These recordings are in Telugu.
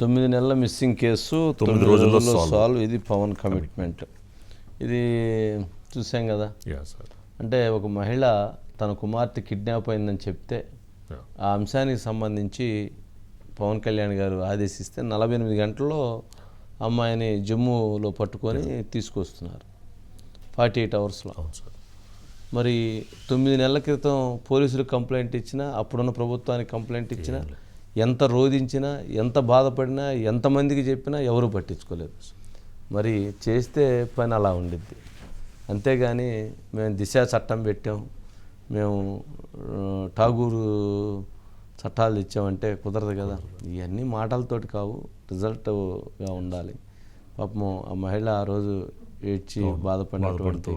తొమ్మిది నెలల మిస్సింగ్ కేసు తొమ్మిది రోజుల్లో. సాల్వ్ ఇది పవన్ కమిట్మెంట్. ఇది చూసాం కదా? అంటే ఒక మహిళ తన కుమార్తె కిడ్నాప్ అయిందని చెప్తే ఆ అంశానికి సంబంధించి పవన్ కళ్యాణ్ గారు ఆదేశిస్తే నలభై ఎనిమిది గంటల్లో అమ్మాయిని జమ్మూలో పట్టుకొని తీసుకొస్తున్నారు. ఫార్టీ ఎయిట్ అవర్స్లో మరి తొమ్మిది నెలల క్రితం పోలీసులు కంప్లైంట్ ఇచ్చినా అప్పుడున్న ప్రభుత్వానికి కంప్లైంట్ ఇచ్చినా ఎంత రోధించినా ఎంత బాధపడినా ఎంతమందికి చెప్పినా ఎవరు పట్టించుకోలేదు. మరి చేస్తే పని అలా ఉండిద్ది. అంతేగాని మేము దిశ చట్టం పెట్టాం. మేము ఠాగూరు చట్టాలు ఇచ్చామంటే కుదరదు కదా. ఇవన్నీ మాటలతోటి కావు రిజల్ట్గా ఉండాలి. పాపం ఆ మహిళ ఆ రోజు ఏడ్చి బాధపడినటువంటి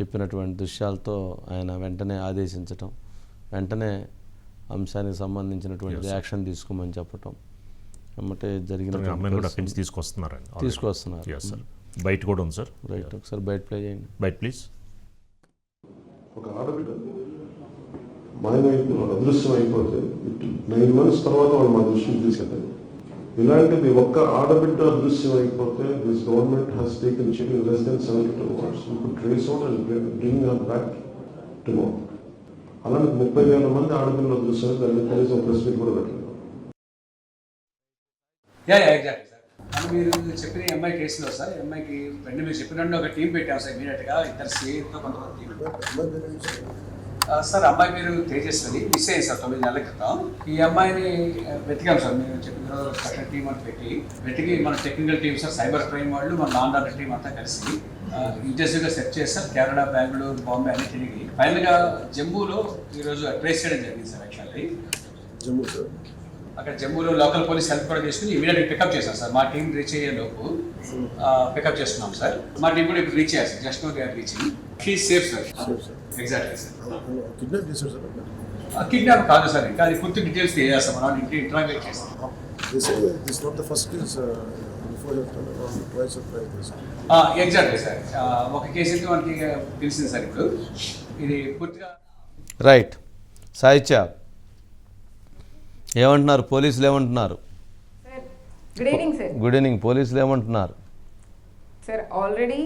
చెప్పినటువంటి దృశ్యాలతో ఆయన వెంటనే ఆదేశించటం. వెంటనే అంశానికి సంబంధించినటువంటి యాక్షన్ తీసుకోమని చెప్పటం. ఎమ్మటే జరిగిన తీసుకొస్తున్నారు. యా సార్ బయట కూడా ఉంది సార్ రైట్ ఒకసారి బయట ప్లే చేయండి. బయట ప్లీజ్ ఒక ఆడబిడ్డ మాయమైపోయి అదృశ్యం అయిపోతే నైన్ మంత్స్ తర్వాత వాళ్ళు మా దృష్టికి తీసుకెళ్ళారు ఇలాంటిది ఒక్క ఆడబిడ్డ అదృశ్యం అయిపోతే this government has taken chill in less than seventy two hours trace out and bring back టుమో అలాంటి ముప్పై వేల మంది ఆడపిల్లల దృశ్యాన్ని తల్లి కనీసం ప్రెస్ మీట్ కూడా పెట్టలేదు. మీరు చెప్పిన ఎంఐ కేసులో సార్ ఎంఐకి అమ్మాయికి మీరు చెప్పినట్టు ఒక టీం పెట్టాం సార్ ఇమీడియట్గా ఇద్దరు సీఎంతో కొంతమంది సార్ అమ్మాయి మీరు తేజస్వని మిస్ అయ్యింది సార్ తొమ్మిది నెలల క్రితం. ఈ అమ్మాయిని వెతికాం సార్. మీరు చెప్పిన సెకండ్ టీం అని పెట్టి వెతికి మన technical team sir cyber crime వాళ్ళు మన లాండ్ ఆర్డర్ టీం అంతా కలిసి ఇంటెన్సివ్గా సెర్చ్ చేస్తారు కేరళ బెంగళూరు బాంబే అన్ని తిరిగి ఫైనల్గా జమ్మూలో ఈరోజు ట్రేస్ చేయడం జరిగింది సార్ యాక్చువల్లీ జమ్మూ సార్. అక్కడ జమ్మూలో లోకల్ పోలీస్ హెల్ప్ కూడా తీసుకుని ఇమీడియట్ పికప్ చేశాం సార్. మా టీం రీచ్ అయ్యే లోపు పికప్ చేస్తున్నాం సార్. మా టీం కూడా ఇప్పుడు రీచ్ అయ్యారు sir. Just now they are reaching. She safe sir exactly sir kidnap చేశారు సార్ కిడ్నాప్ కాదు సార్ ఇంకా అది పూర్తి డీటెయిల్స్ చేస్తాం మనం ఇంటి ఇంటరాగేట్ చేస్తాం. ఎగ్జాక్ట్లీ సార్ ఒక కేసు అయితే మనకి తెలిసింది సార్ ఇప్పుడు. ఇది పూర్తిగా రైట్ సాహిత్య ఏమంటున్నారు? పోలీసులు ఏమంటున్నారు? Sir good evening sir good evening పోలీసులు ఏమంటున్నారు? సార్ ఆల్రెడీ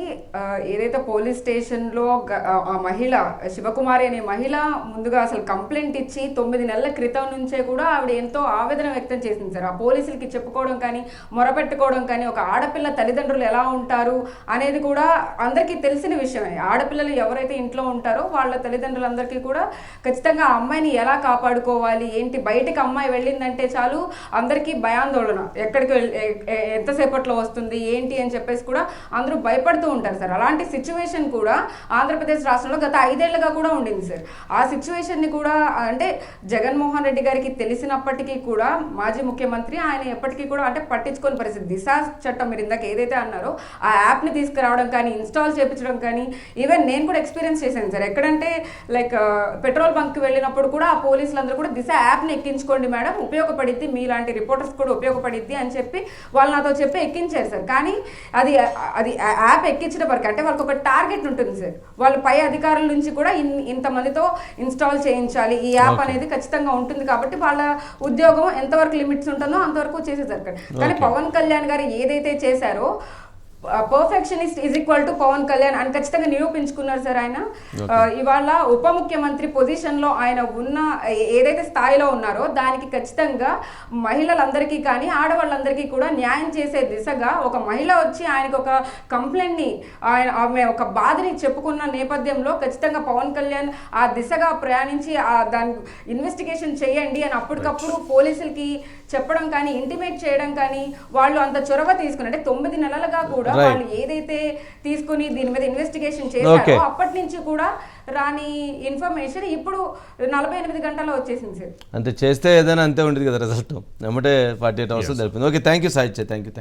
ఏదైతే పోలీస్ స్టేషన్లో గ- ఆ, మహిళ శివకుమారి అనే మహిళ ముందుగా అసలు కంప్లైంట్ ఇచ్చి తొమ్మిది నెలల క్రితం నుంచే కూడా ఆవిడ ఎంతో ఆవేదన వ్యక్తం చేసింది సార్. ఆ పోలీసులకి చెప్పుకోవడం కానీ మొరపెట్టుకోవడం కానీ ఒక ఆడపిల్ల తల్లిదండ్రులు ఎలా ఉంటారు అనేది కూడా అందరికీ తెలిసిన విషయమే. ఆడపిల్లలు ఎవరైతే ఇంట్లో ఉంటారో వాళ్ళ తల్లిదండ్రులందరికీ కూడా ఖచ్చితంగా ఆ అమ్మాయిని ఎలా కాపాడుకోవాలి ఏంటి బయటకు అమ్మాయి వెళ్ళిందంటే చాలు అందరికీ భయాందోళన. ఎక్కడికి ఎంతసేపట్లో వస్తుంది ఏంటి అని చెప్పేసి కూడా అందరూ భయపడుతూ ఉంటారు సార్. అలాంటి సిచ్యువేషన్ కూడా ఆంధ్రప్రదేశ్ రాష్ట్రంలో గత ఐదేళ్ళుగా కూడా ఉండింది సార్. ఆ సిచ్యువేషన్ని కూడా అంటే జగన్మోహన్ రెడ్డి గారికి తెలిసినప్పటికీ కూడా మాజీ ముఖ్యమంత్రి ఆయన ఎప్పటికీ కూడా అంటే పట్టించుకొని పరిస్థితి. దిశ చట్టం మీరు ఇందాక ఏదైతే అన్నారో ఆ యాప్ని తీసుకురావడం కానీ ఇన్స్టాల్ చేయించడం కానీ ఈవెన్ నేను కూడా ఎక్స్పీరియన్స్ చేశాను సార్. ఎక్కడంటే లైక్ పెట్రోల్ బంక్కి వెళ్ళినప్పుడు కూడా ఆ పోలీసులందరూ కూడా దిశ యాప్ని ఎక్కించుకోండి మేడం ఉపయోగపడిద్ది మీలాంటి రిపోర్టర్స్ కూడా ఉపయోగపడిద్ది అని చెప్పి వాళ్ళు నాతో చెప్పి ఎక్కించారు సార్. కానీ అది అది యాప్ ఎక్కించడం వరకు అంటే వాళ్ళకి ఒక టార్గెట్ ఉంటుంది సార్. వాళ్ళ పై అధికారుల నుంచి కూడా ఇన్ ఇంతమందితో ఇన్స్టాల్ చేయించాలి. ఈ యాప్ అనేది ఖచ్చితంగా ఉంటుంది కాబట్టి వాళ్ళ ఉద్యోగం ఎంతవరకు లిమిట్స్ ఉంటుందో అంతవరకు చేసేసారు కానీ పవన్ కళ్యాణ్ గారు ఏదైతే చేశారో perfectionist is equal to Pawan Kalyan అని ఖచ్చితంగా నిరూపించుకున్నారు సార్ ఆయన. ఆ, ఇవాళ ఉప ముఖ్యమంత్రి పొజిషన్లో ఆయన ఉన్న ఏదైతే స్థాయిలో ఉన్నారో దానికి ఖచ్చితంగా మహిళలందరికీ కానీ ఆడవాళ్ళందరికీ కూడా న్యాయం చేసే దిశగా ఒక మహిళ వచ్చి ఆయనకు ఒక కంప్లైంట్ని ఆయన ఆమె ఒక బాధని చెప్పుకున్న నేపథ్యంలో ఖచ్చితంగా పవన్ కళ్యాణ్ ఆ దిశగా ప్రయాణించి ఆ దాని ఇన్వెస్టిగేషన్ చేయండి అని అప్పటికప్పుడు పోలీసులకి చెప్పడం కానీ ఇంటిమేట్ చేయడం కానీ వాళ్ళు అంత చొరవ తీసుకుని అంటే తొమ్మిది నెలలుగా కూడా Right. వాళ్ళు ఏదైతే తీసుకుని దీని మీద ఇన్వెస్టిగేషన్ చేశారో. అప్పటి నుంచి కూడా రాని ఇన్ఫర్మేషన్ ఇప్పుడు నలభై ఎనిమిది గంటల్లో వచ్చేసింది సార్. అంతే చేస్తే ఏదైనా అంతే ఉంటుంది కదా రిజల్ట్ ఎమ్మటే ఫార్టీ ఎయిట్ అవర్స్ తెలిపింది. Okay thank you Sahithya thank you